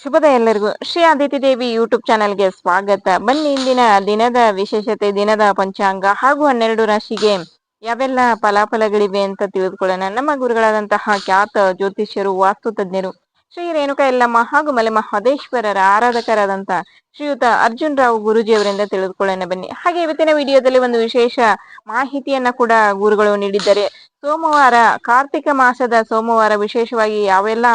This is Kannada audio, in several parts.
ಶುಭೋದಯ ಎಲ್ಲರಿಗೂ ಶ್ರೀ ಆದಿತ್ಯ ದೇವಿ ಯೂಟ್ಯೂಬ್ ಚಾನೆಲ್ಗೆ ಸ್ವಾಗತ. ಬನ್ನಿ ಇಂದಿನ ದಿನದ ವಿಶೇಷತೆ, ದಿನದ ಪಂಚಾಂಗ ಹಾಗೂ ಹನ್ನೆರಡು ರಾಶಿಗೆ ಯಾವೆಲ್ಲ ಫಲಾಫಲಗಳಿವೆ ಅಂತ ತಿಳಿದುಕೊಳ್ಳೋಣ. ನಮ್ಮ ಗುರುಗಳಾದಂತಹ ಖ್ಯಾತ ಜ್ಯೋತಿಷ್ಯರು, ವಾಸ್ತು ತಜ್ಞರು, ಶ್ರೀ ರೇಣುಕಾ ಎಲ್ಲಮ್ಮ ಹಾಗೂ ಮಲೆ ಮಹದೇಶ್ವರರ ಆರಾಧಕರಾದಂತಹ ಶ್ರೀಯುತ ಅರ್ಜುನ್ ರಾವ್ ಗುರುಜಿಯವರಿಂದ ತಿಳಿದುಕೊಳ್ಳೋಣ ಬನ್ನಿ. ಹಾಗೆ ಇವತ್ತಿನ ವಿಡಿಯೋದಲ್ಲಿ ಒಂದು ವಿಶೇಷ ಮಾಹಿತಿಯನ್ನ ಕೂಡ ಗುರುಗಳು ನೀಡಿದ್ದಾರೆ. ಸೋಮವಾರ, ಕಾರ್ತಿಕ ಮಾಸದ ಸೋಮವಾರ ವಿಶೇಷವಾಗಿ ಯಾವೆಲ್ಲ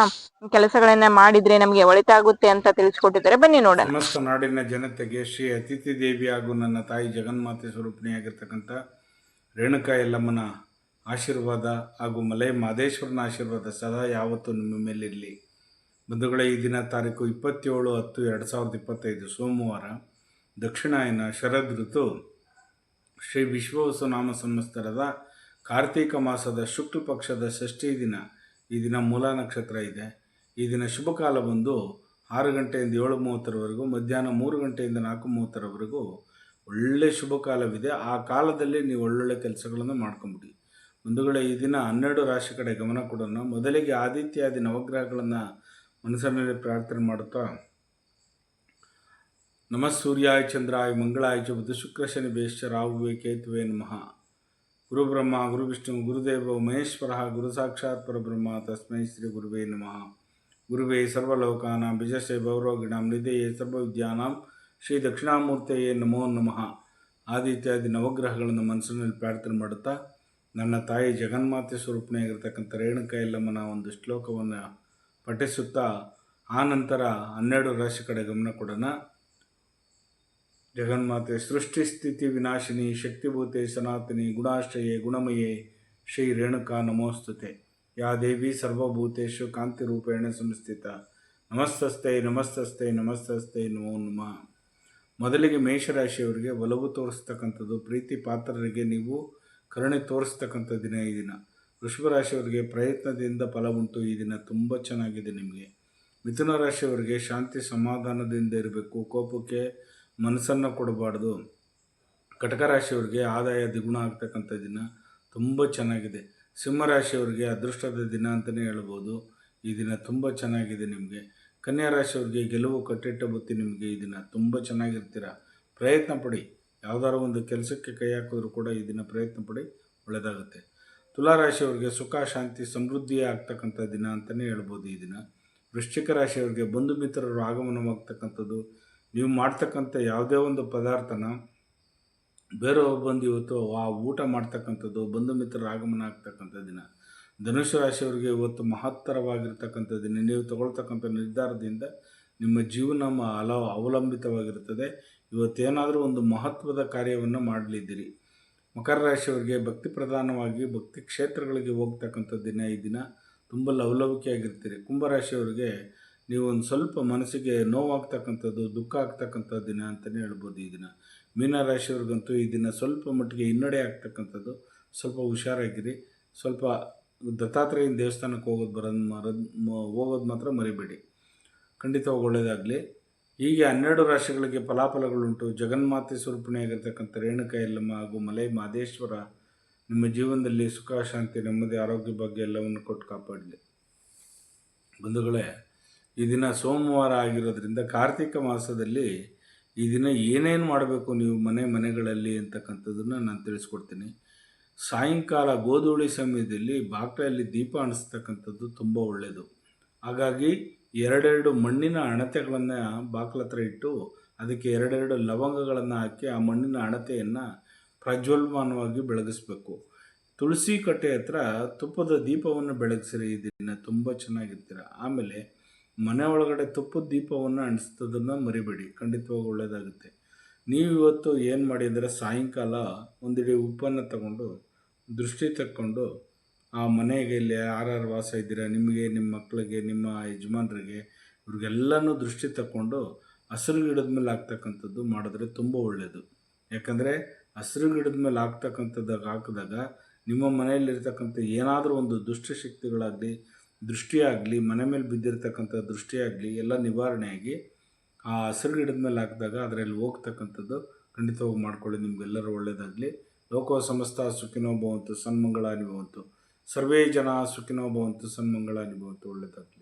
ಕೆಲಸಗಳನ್ನ ಮಾಡಿದ್ರೆ ನಮಗೆ ಒಳಿತಾಗುತ್ತೆ ಅಂತ ತಿಳಿಸ್ಕೊಟ್ಟಿದ್ದಾರೆ. ಬನ್ನಿ ನೋಡೋಣ. ಸಮಸ್ತ ನಾಡಿನ ಜನತೆಗೆ ಶ್ರೀ ಅತಿಥಿ ದೇವಿ ಹಾಗೂ ನನ್ನ ತಾಯಿ ಜಗನ್ಮಾತೆ ಸ್ವರೂಪಣಿಯಾಗಿರ್ತಕ್ಕಂಥ ರೇಣುಕಾ ಯಲ್ಲಮ್ಮನ ಆಶೀರ್ವಾದ ಹಾಗೂ ಮಲೆ ಮಾದೇಶ್ವರನ ಆಶೀರ್ವಾದ ಸದಾ ಯಾವತ್ತೂ ನಿಮ್ಮ ಮೇಲಿರಲಿ. ಬಂಧುಗಳ, ಈ ದಿನ ತಾರೀಕು ಇಪ್ಪತ್ತೇಳು ಹತ್ತು ಎರಡು ಸಾವಿರದ ಇಪ್ಪತ್ತೈದು ಸೋಮವಾರ, ದಕ್ಷಿಣಾಯನ ಶರದ್ ಋತು ಶ್ರೀ ವಿಶ್ವವಸು ನಾಮ ಕಾರ್ತೀಕ ಮಾಸದ ಶುಕ್ಲ ಪಕ್ಷದ ಷಷ್ಠಿ ದಿನ ಈ ದಿನ ಮೂಲ ನಕ್ಷತ್ರ ಇದೆ. ಈ ದಿನ ಶುಭ ಕಾಲ ಬಂದು ಆರು ಗಂಟೆಯಿಂದ ಏಳು ಮೂವತ್ತರವರೆಗೂ, ಮಧ್ಯಾಹ್ನ ಮೂರು ಗಂಟೆಯಿಂದ ನಾಲ್ಕು ಮೂವತ್ತರವರೆಗೂ ಒಳ್ಳೆ ಶುಭ ಕಾಲವಿದೆ. ಆ ಕಾಲದಲ್ಲಿ ನೀವು ಒಳ್ಳೊಳ್ಳೆ ಕೆಲಸಗಳನ್ನು ಮಾಡ್ಕೊಂಬಿಡಿ. ಬಂಧುಗಳೇ, ಈ ದಿನ ಹನ್ನೆರಡು ರಾಶಿ ಕಡೆ ಗಮನ ಕೊಡೋಣ. ಮೊದಲಿಗೆ ಆದಿತ್ಯಾದಿ ನವಗ್ರಹಗಳನ್ನು ಮನಸ್ಸಿನಲ್ಲಿ ಪ್ರಾರ್ಥನೆ ಮಾಡುತ್ತಾ, ನಮಃ ಸೂರ್ಯಾಯ ಚಂದ್ರಾಯ ಮಂಗಳಾಯ ಬುಧ ಶುಕ್ರ ಶನಿ ಬೇಶ್ಚ ರಾಹುವೆ ಕೇತುವೆ ನಮಃ. ಗುರು ಬ್ರಹ್ಮ ಗುರು ವಿಷ್ಣು ಗುರುದೇವ, ಮಹೇಶ್ವರ ಗುರು ಸಾಕ್ಷಾತ್ ಪರಬ್ರಹ್ಮ ತಸ್ಮೈ ಶ್ರೀ ಗುರುವೇ ನಮಃ. ಗುರುವೇ ಸರ್ವಲೋಕಾನ ಬಿಜಸ್ಯ ಭೌರೋಗಿಣಾಂ ನಿಧೆಯೇ ಸರ್ವವಿದ್ಯಾನಾಂ ಶ್ರೀ ದಕ್ಷಿಣಾಮೂರ್ತಿಯೇ ನಮೋ ನಮಃ. ಆದಿತ್ಯಾದಿ ನವಗ್ರಹಗಳನ್ನು ಮನಸ್ಸಿನಲ್ಲಿ ಪ್ರಾರ್ಥನೆ ಮಾಡುತ್ತಾ, ನನ್ನ ತಾಯಿ ಜಗನ್ಮಾತೆ ಸ್ವರೂಪಣೆಯಾಗಿರ್ತಕ್ಕಂಥ ರೇಣುಕ ಒಂದು ಶ್ಲೋಕವನ್ನು ಪಠಿಸುತ್ತಾ ಆನಂತರ ನಂತರ ಹನ್ನೆರಡು ರಾಶಿ ಕಡೆ ಗಮನ ಕೊಡೋಣ. ಜಗನ್ಮಾತೆ, ಸೃಷ್ಟಿ ಸ್ಥಿತಿ ವಿನಾಶಿನಿ, ಶಕ್ತಿಭೂತೆ ಸನಾತನಿ, ಗುಣಾಶ್ರಯೇ, ಗುಣಮಯೇ, ಶ್ರೀ ರೇಣುಕಾ ನಮೋಸ್ತುತೆ. ಯಾ ದೇವಿ ಸರ್ವಭೂತೇಶು ಕಾಂತಿರೂಪೇಣ ಸಂಸ್ಥಿತ. ನಮಸ್ತಸ್ತೆ ನಮಸ್ತಸ್ತೆ ನಮಸ್ತಸ್ತೆ ನಮೋ ನಮ. ಮೊದಲಿಗೆ ಮೇಷರಾಶಿಯವರಿಗೆ ಒಲವು ತೋರಿಸ್ತಕ್ಕಂಥದ್ದು, ಪ್ರೀತಿ ಪಾತ್ರರಿಗೆ ನೀವು ಕರುಣೆ ತೋರಿಸ್ತಕ್ಕಂಥ ದಿನ ಈ ದಿನ. ವೃಷಭ ರಾಶಿಯವರಿಗೆ ಪ್ರಯತ್ನದಿಂದ ಫಲ ಉಂಟು ಈ ದಿನ, ತುಂಬ ಚೆನ್ನಾಗಿದೆ ನಿಮಗೆ. ಮಿಥುನ ರಾಶಿಯವರಿಗೆ ಶಾಂತಿ ಸಮಾಧಾನದಿಂದ ಇರಬೇಕು, ಕೋಪಕ್ಕೆ ಮನಸ್ಸನ್ನು ಕೊಡಬಾರ್ದು. ಕಟಕ ರಾಶಿಯವರಿಗೆ ಆದಾಯ ದ್ವಿಗುಣ ಆಗ್ತಕ್ಕಂಥ ದಿನ ತುಂಬ ಚೆನ್ನಾಗಿದೆ. ಸಿಂಹರಾಶಿಯವರಿಗೆ ಅದೃಷ್ಟದ ದಿನ ಅಂತಲೇ ಹೇಳ್ಬೋದು. ಈ ದಿನ ತುಂಬ ಚೆನ್ನಾಗಿದೆ ನಿಮಗೆ. ಕನ್ಯಾ ರಾಶಿಯವ್ರಿಗೆ ಗೆಲುವು ಕಟ್ಟಿಟ್ಟ ಬುತ್ತಿ ನಿಮಗೆ ಈ ದಿನ ತುಂಬ ಚೆನ್ನಾಗಿರ್ತೀರ? ಪ್ರಯತ್ನ ಪಡಿ. ಯಾವುದಾದ್ರು ಒಂದು ಕೆಲಸಕ್ಕೆ ಕೈ ಹಾಕಿದ್ರು ಕೂಡ ಈ ದಿನ ಪ್ರಯತ್ನ ಪಡಿ. ಒಳ್ಳೆಯದಾಗುತ್ತೆ ತುಲಾರಾಶಿಯವರಿಗೆ ಸುಖ, ಶಾಂತಿ, ಸಮೃದ್ಧಿ ಆಗ್ತಕ್ಕಂಥ ದಿನ ಅಂತಲೇ ಹೇಳ್ಬೋದು ಈ ದಿನ. ವೃಶ್ಚಿಕ ರಾಶಿಯವರಿಗೆ ಬಂಧು ಮಿತ್ರರು ಆಗಮನವಾಗ್ತಕ್ಕಂಥದ್ದು ನೀವು ಮಾಡ್ತಕ್ಕಂಥ ಯಾವುದೇ ಒಂದು ಪದಾರ್ಥನ ಬೇರೆಯವ್ರು ಬಂದು ಇವತ್ತು ಆ ಊಟ ಮಾಡ್ತಕ್ಕಂಥದ್ದು, ಬಂಧು ಮಿತ್ರರ ಆಗಮನ ಆಗ್ತಕ್ಕಂಥ ದಿನ, ಧನುಷ ರಾಶಿಯವರಿಗೆ ಇವತ್ತು ಮಹತ್ತರವಾಗಿರ್ತಕ್ಕಂಥ ದಿನ, ನೀವು ತಗೊಳ್ತಕ್ಕಂಥ ನಿರ್ಧಾರದಿಂದ ನಿಮ್ಮ ಜೀವನ ಅಲ ಅವಲಂಬಿತವಾಗಿರುತ್ತದೆ. ಇವತ್ತೇನಾದರೂ ಒಂದು ಮಹತ್ವದ ಕಾರ್ಯವನ್ನು ಮಾಡಲಿದ್ದೀರಿ. ಮಕರ ರಾಶಿಯವರಿಗೆ ಭಕ್ತಿ ಪ್ರಧಾನವಾಗಿ ಭಕ್ತಿ ಕ್ಷೇತ್ರಗಳಿಗೆ ಹೋಗ್ತಕ್ಕಂಥ ದಿನ ಈ ದಿನ. ತುಂಬ ಲವಲವಿಕೆಯಾಗಿರ್ತೀರಿ. ಕುಂಭರಾಶಿಯವರಿಗೆ ನೀವು ಸ್ವಲ್ಪ ಮನಸ್ಸಿಗೆ ನೋವಾಗ್ತಕ್ಕಂಥದ್ದು, ದುಃಖ ಆಗ್ತಕ್ಕಂಥ ದಿನ ಅಂತಲೇ ಹೇಳ್ಬೋದು ಈ ದಿನ. ಮೀನರಾಶಿಯವ್ರಿಗಂತೂ ಈ ದಿನ ಸ್ವಲ್ಪ ಮಟ್ಟಿಗೆ ಹಿನ್ನಡೆ ಆಗ್ತಕ್ಕಂಥದ್ದು. ಸ್ವಲ್ಪ ಹುಷಾರಾಗಿರಿ. ಸ್ವಲ್ಪ ದತ್ತಾತ್ರೇಯನ ದೇವಸ್ಥಾನಕ್ಕೆ ಹೋಗೋದು ಬರೋದು ಮರೋದು ಹೋಗೋದು ಮಾತ್ರ ಮರಿಬೇಡಿ. ಖಂಡಿತವಾಗಿ ಒಳ್ಳೆಯದಾಗಲಿ ಹೀಗೆ ಹನ್ನೆರಡು ರಾಶಿಗಳಿಗೆ ಫಲಾಫಲಗಳುಂಟು. ಜಗನ್ಮಾತೆ ಸ್ವರೂಪಣೆಯಾಗಿರ್ತಕ್ಕಂಥ ರೇಣುಕ ಎಲ್ಲಮ್ಮ ಹಾಗೂ ಮಲೈ ಮಾದೇಶ್ವರ ನಿಮ್ಮ ಜೀವನದಲ್ಲಿ ಸುಖ, ಶಾಂತಿ, ನೆಮ್ಮದಿ, ಆರೋಗ್ಯ ಬಗ್ಗೆ ಎಲ್ಲವನ್ನು ಕೊಟ್ಟು ಕಾಪಾಡಲಿ. ಬಂಧುಗಳೇ ಈ ದಿನ ಸೋಮವಾರ ಆಗಿರೋದ್ರಿಂದ ಕಾರ್ತಿಕ ಮಾಸದಲ್ಲಿ ಈ ದಿನ ಏನೇನು ಮಾಡಬೇಕು ನೀವು ಮನೆ ಮನೆಗಳಲ್ಲಿ ಅಂತಕ್ಕಂಥದ್ದನ್ನು ನಾನು ತಿಳಿಸ್ಕೊಡ್ತೀನಿ. ಸಾಯಂಕಾಲ ಗೋಧೂಳಿ ಸಮಯದಲ್ಲಿ ಬಾಗಿಲಲ್ಲಿ ದೀಪ ಅಣಿಸ್ತಕ್ಕಂಥದ್ದು ತುಂಬ ಒಳ್ಳೆಯದು ಹಾಗಾಗಿ ಎರಡೆರಡು ಮಣ್ಣಿನ ಅಣತೆಗಳನ್ನು ಬಾಕ್ಲ ಹತ್ರ ಇಟ್ಟು ಅದಕ್ಕೆ ಎರಡೆರಡು ಲವಂಗಗಳನ್ನು ಹಾಕಿ ಆ ಮಣ್ಣಿನ ಅಣತೆಯನ್ನು ಪ್ರಜ್ವಲ್ಮಾನವಾಗಿ ಬೆಳಗಿಸ್ಬೇಕು. ತುಳಸಿ ಕಟ್ಟೆ ಹತ್ರ ತುಪ್ಪದ ದೀಪವನ್ನು ಬೆಳಗಿಸಿರಿ ಈ ದಿನ ತುಂಬ ಚೆನ್ನಾಗಿರ್ತೀರ. ಆಮೇಲೆ ಮನೆ ಒಳಗಡೆ ತುಪ್ಪದ ದೀಪವನ್ನು ಅಂಟಿಸೋದನ್ನು ಮರಿಬೇಡಿ. ಖಂಡಿತವಾಗಿ ಒಳ್ಳೆಯದಾಗುತ್ತೆ ನೀವು ಇವತ್ತು ಏನು ಮಾಡಿ ಅಂದರೆ ಸಾಯಂಕಾಲ ಒಂದಿಡಿ ಉಪ್ಪನ್ನು ತಗೊಂಡು ದೃಷ್ಟಿ ತಕ್ಕೊಂಡು ಆ ಮನೆಗೆ ಇಲ್ಲಿ ಯಾರ್ಯಾರು ವಾಸ ಇದ್ದೀರಾ, ನಿಮಗೆ ನಿಮ್ಮ ಮಕ್ಕಳಿಗೆ ನಿಮ್ಮ ಯಜಮಾನರಿಗೆ ಇವ್ರಿಗೆಲ್ಲನೂ ದೃಷ್ಟಿ ತಕ್ಕೊಂಡು ಹಸಿರು ಗಿಡದ ಮೇಲೆ ಆಗ್ತಕ್ಕಂಥದ್ದು ಮಾಡಿದ್ರೆ ತುಂಬ ಒಳ್ಳೆಯದು ಯಾಕಂದರೆ ಹಸಿರು ಗಿಡದ ಮೇಲೆ ಆಗ್ತಕ್ಕಂಥದ್ದಾಗ ಹಾಕಿದಾಗ ನಿಮ್ಮ ಮನೆಯಲ್ಲಿರ್ತಕ್ಕಂಥ ಏನಾದರೂ ಒಂದು ದುಷ್ಟಶಕ್ತಿಗಳಾಗಲಿ ದೃಷ್ಟಿಯಾಗಲಿ, ಮನೆ ಮೇಲೆ ಬಿದ್ದಿರ್ತಕ್ಕಂಥ ದೃಷ್ಟಿಯಾಗಲಿ, ಎಲ್ಲ ನಿವಾರಣೆಯಾಗಿ ಆ ಹಸಿರು ಗಿಡದ ಮೇಲೆ ಹಾಕಿದಾಗ ಅದರಲ್ಲಿ ಹೋಗ್ತಕ್ಕಂಥದ್ದು ಖಂಡಿತವಾಗಿ ಮಾಡ್ಕೊಳ್ಳಿ. ನಿಮಗೆಲ್ಲರೂ ಒಳ್ಳೆಯದಾಗಲಿ ಲೋಕೋ ಸಮಸ್ತ ಸುಖಿನೋ ಭವಂತು ಸನ್ಮಂಗಳ ಅನುಭವಂತು ಸರ್ವೇ ಜನ ಸುಖಿನೋ ಭವಂತು ಸನ್ಮಂಗಳ ಅನುಭವಂತು ಒಳ್ಳೆಯದಾಗಲಿ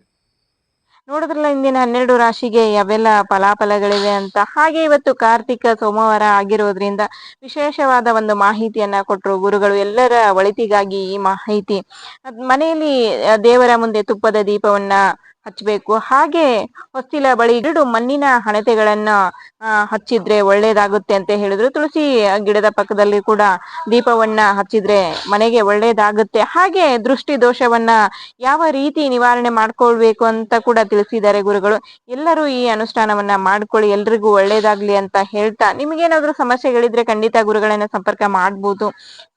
ನೋಡಿದ್ರಲ್ಲ ಇಂದಿನ ಹನ್ನೆರಡು ರಾಶಿಗೆ ಯಾವೆಲ್ಲ ಫಲಾಫಲಗಳಿವೆ ಅಂತ? ಹಾಗೆ ಇವತ್ತು ಕಾರ್ತಿಕ ಸೋಮವಾರ ಆಗಿರೋದ್ರಿಂದ ವಿಶೇಷವಾದ ಒಂದು ಮಾಹಿತಿಯನ್ನ ಕೊಟ್ಟರು ಗುರುಗಳು ಎಲ್ಲರ ಒಳಿತಿಗಾಗಿ ಈ ಮಾಹಿತಿ. ಮನೆಯಲ್ಲಿ ದೇವರ ಮುಂದೆ ತುಪ್ಪದ ದೀಪವನ್ನ ಹಚ್ಚಬೇಕು ಹಾಗೆ ಹೊಸ್ತಿಲ ಬಳಿ ಎರಡು ಮಣ್ಣಿನ ಹಣತೆಗಳನ್ನ ಹಚ್ಚಿದ್ರೆ ಒಳ್ಳೇದಾಗುತ್ತೆ ಅಂತ ಹೇಳಿದ್ರು. ತುಳಸಿ ಗಿಡದ ಪಕ್ಕದಲ್ಲಿ ಕೂಡ ದೀಪವನ್ನ ಹಚ್ಚಿದ್ರೆ ಮನೆಗೆ ಒಳ್ಳೇದಾಗುತ್ತೆ. ಹಾಗೆ ದೃಷ್ಟಿ ದೋಷವನ್ನ ಯಾವ ರೀತಿ ನಿವಾರಣೆ ಮಾಡ್ಕೊಳ್ಬೇಕು ಅಂತ ಕೂಡ ತಿಳಿಸಿದ್ದಾರೆ ಗುರುಗಳು. ಎಲ್ಲರೂ ಈ ಅನುಷ್ಠಾನವನ್ನ ಮಾಡ್ಕೊಳ್ಳಿ, ಎಲ್ರಿಗೂ ಒಳ್ಳೇದಾಗ್ಲಿ ಅಂತ ಹೇಳ್ತಾ. ನಿಮ್ಗೇನಾದ್ರೂ ಸಮಸ್ಯೆಗಳಿದ್ರೆ ಖಂಡಿತ ಗುರುಗಳನ್ನ ಸಂಪರ್ಕ ಮಾಡ್ಬೋದು.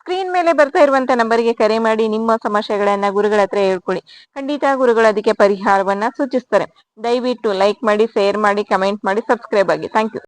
ಸ್ಕ್ರೀನ್ ಮೇಲೆ ಬರ್ತಾ ಇರುವಂತ ನಂಬರ್ಗೆ ಕರೆ ಮಾಡಿ ನಿಮ್ಮ ಸಮಸ್ಯೆಗಳನ್ನ ಗುರುಗಳ ಹತ್ರ ಹೇಳ್ಕೊಳ್ಳಿ. ಖಂಡಿತ ಗುರುಗಳು ಅದಕ್ಕೆ ಪರಿಹಾರವನ್ನ ಸೂಚಿಸ್ತಾರೆ. ದಯವಿಟ್ಟು ಲೈಕ್ ಮಾಡಿ ಶೇರ್ ಮಾಡಿ ಕಮೆಂಟ್ ಮಾಡಿ ಸಬ್ಸ್ಕ್ರೈಬ್ ಆಗಿ. Thank you